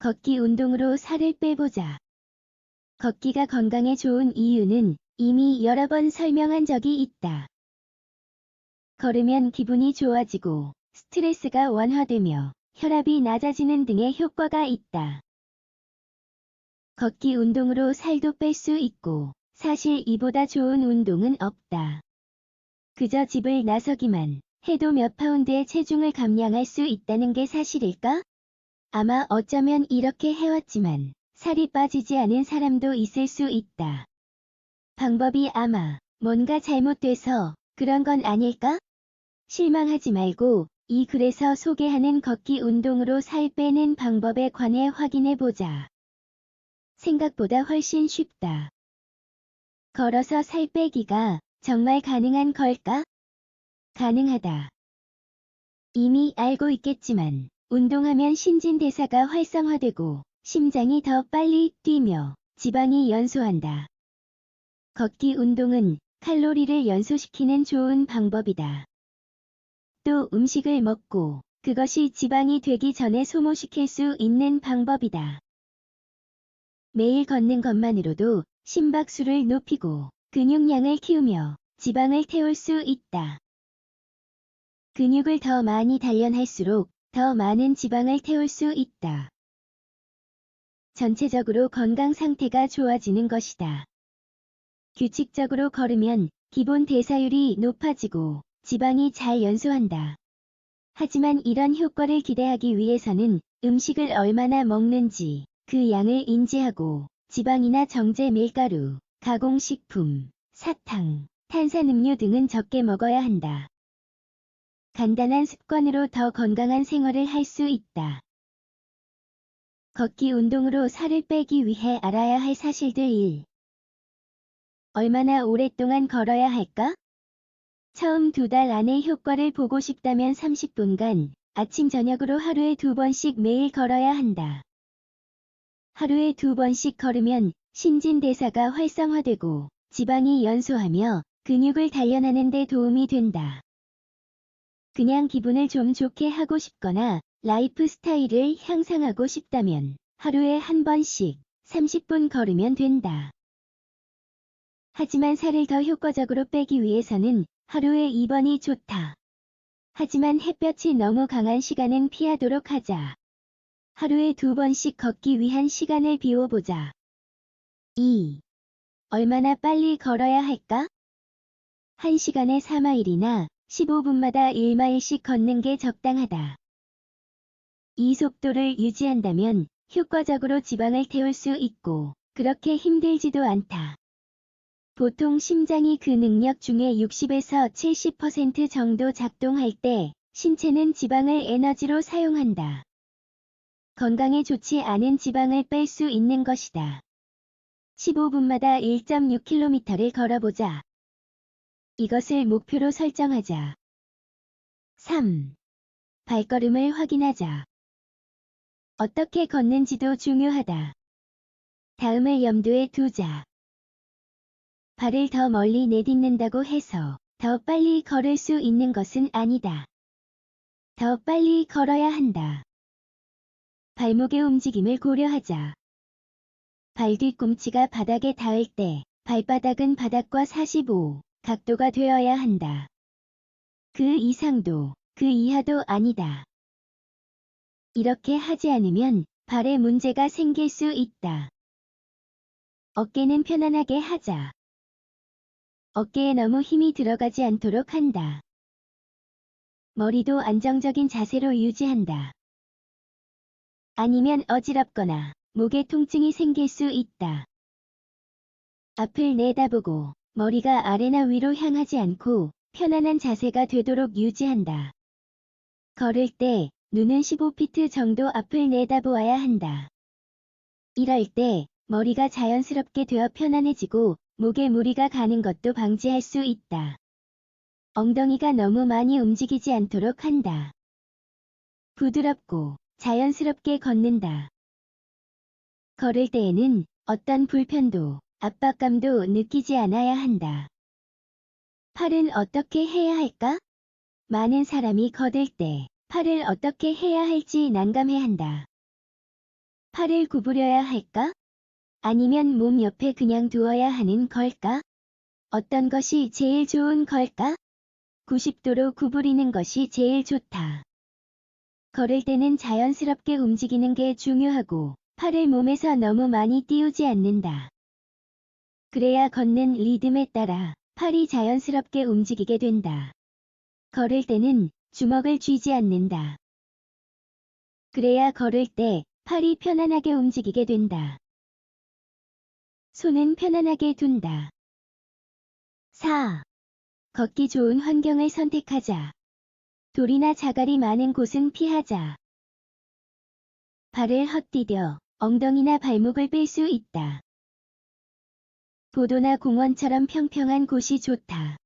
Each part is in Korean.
걷기 운동으로 살을 빼보자. 걷기가 건강에 좋은 이유는 이미 여러 번 설명한 적이 있다. 걸으면 기분이 좋아지고 스트레스가 완화되며 혈압이 낮아지는 등의 효과가 있다. 걷기 운동으로 살도 뺄 수 있고 사실 이보다 좋은 운동은 없다. 그저 집을 나서기만 해도 몇 파운드의 체중을 감량할 수 있다는 게 사실일까? 아마 어쩌면 이렇게 해왔지만 살이 빠지지 않은 사람도 있을 수 있다. 방법이 아마 뭔가 잘못돼서 그런 건 아닐까? 실망하지 말고 이 글에서 소개하는 걷기 운동으로 살 빼는 방법에 관해 확인해 보자. 생각보다 훨씬 쉽다. 걸어서 살 빼기가 정말 가능한 걸까? 가능하다. 이미 알고 있겠지만 운동하면 신진대사가 활성화되고 심장이 더 빨리 뛰며 지방이 연소한다. 걷기 운동은 칼로리를 연소시키는 좋은 방법이다. 또 음식을 먹고 그것이 지방이 되기 전에 소모시킬 수 있는 방법이다. 매일 걷는 것만으로도 심박수를 높이고 근육량을 키우며 지방을 태울 수 있다. 근육을 더 많이 단련할수록 더 많은 지방을 태울 수 있다. 전체적으로 건강 상태가 좋아지는 것이다. 규칙적으로 걸으면 기본 대사율이 높아지고 지방이 잘 연소한다. 하지만 이런 효과를 기대하기 위해서는 음식을 얼마나 먹는지 그 양을 인지하고 지방이나 정제 밀가루, 가공식품, 사탕, 탄산음료 등은 적게 먹어야 한다. 간단한 습관으로 더 건강한 생활을 할 수 있다. 걷기 운동으로 살을 빼기 위해 알아야 할 사실들 1. 얼마나 오랫동안 걸어야 할까? 처음 두 달 안에 효과를 보고 싶다면 30분간 아침 저녁으로 하루에 두 번씩 매일 걸어야 한다. 하루에 두 번씩 걸으면 신진대사가 활성화되고 지방이 연소하며 근육을 단련하는 데 도움이 된다. 그냥 기분을 좀 좋게 하고 싶거나 라이프 스타일을 향상하고 싶다면 하루에 한 번씩 30분 걸으면 된다. 하지만 살을 더 효과적으로 빼기 위해서는 하루에 2번이 좋다. 하지만 햇볕이 너무 강한 시간은 피하도록 하자. 하루에 두 번씩 걷기 위한 시간을 비워보자. 2. 얼마나 빨리 걸어야 할까? 1시간에 4마일이나 15분마다 1마일씩 걷는 게 적당하다. 이 속도를 유지한다면 효과적으로 지방을 태울 수 있고 그렇게 힘들지도 않다. 보통 심장이 그 능력 중에 60에서 70% 정도 작동할 때 신체는 지방을 에너지로 사용한다. 건강에 좋지 않은 지방을 뺄 수 있는 것이다. 15분마다 1.6km를 걸어보자. 이것을 목표로 설정하자. 3. 발걸음을 확인하자. 어떻게 걷는지도 중요하다. 다음을 염두에 두자. 발을 더 멀리 내딛는다고 해서 더 빨리 걸을 수 있는 것은 아니다. 더 빨리 걸어야 한다. 발목의 움직임을 고려하자. 발 뒤꿈치가 바닥에 닿을 때 발바닥은 바닥과 45 각도가 되어야 한다. 그 이상도 그 이하도 아니다. 이렇게 하지 않으면 발에 문제가 생길 수 있다. 어깨는 편안하게 하자. 어깨에 너무 힘이 들어가지 않도록 한다. 머리도 안정적인 자세로 유지한다. 아니면 어지럽거나 목에 통증이 생길 수 있다. 앞을 내다보고 머리가 아래나 위로 향하지 않고 편안한 자세가 되도록 유지한다. 걸을 때 눈은 15피트 정도 앞을 내다보아야 한다. 이럴 때 머리가 자연스럽게 되어 편안해지고 목에 무리가 가는 것도 방지할 수 있다. 엉덩이가 너무 많이 움직이지 않도록 한다. 부드럽고 자연스럽게 걷는다. 걸을 때에는 어떤 불편도 압박감도 느끼지 않아야 한다. 팔은 어떻게 해야 할까? 많은 사람이 걷을 때 팔을 어떻게 해야 할지 난감해 한다. 팔을 구부려야 할까? 아니면 몸 옆에 그냥 두어야 하는 걸까? 어떤 것이 제일 좋은 걸까? 90도로 구부리는 것이 제일 좋다. 걸을 때는 자연스럽게 움직이는 게 중요하고 팔을 몸에서 너무 많이 띄우지 않는다. 그래야 걷는 리듬에 따라 팔이 자연스럽게 움직이게 된다. 걸을 때는 주먹을 쥐지 않는다. 그래야 걸을 때 팔이 편안하게 움직이게 된다. 손은 편안하게 둔다. 4. 걷기 좋은 환경을 선택하자. 돌이나 자갈이 많은 곳은 피하자. 발을 헛디뎌 엉덩이나 발목을 뺄 수 있다. 보도나 공원처럼 평평한 곳이 좋다.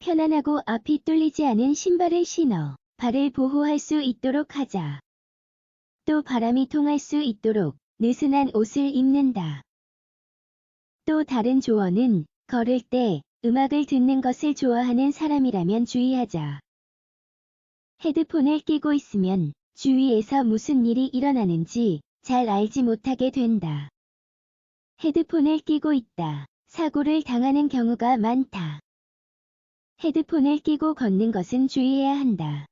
편안하고 앞이 뚫리지 않은 신발을 신어 발을 보호할 수 있도록 하자. 또 바람이 통할 수 있도록 느슨한 옷을 입는다. 또 다른 조언은 걸을 때 음악을 듣는 것을 좋아하는 사람이라면 주의하자. 헤드폰을 끼고 있으면 주위에서 무슨 일이 일어나는지 잘 알지 못하게 된다. 헤드폰을 끼고 있다. 사고를 당하는 경우가 많다. 헤드폰을 끼고 걷는 것은 주의해야 한다.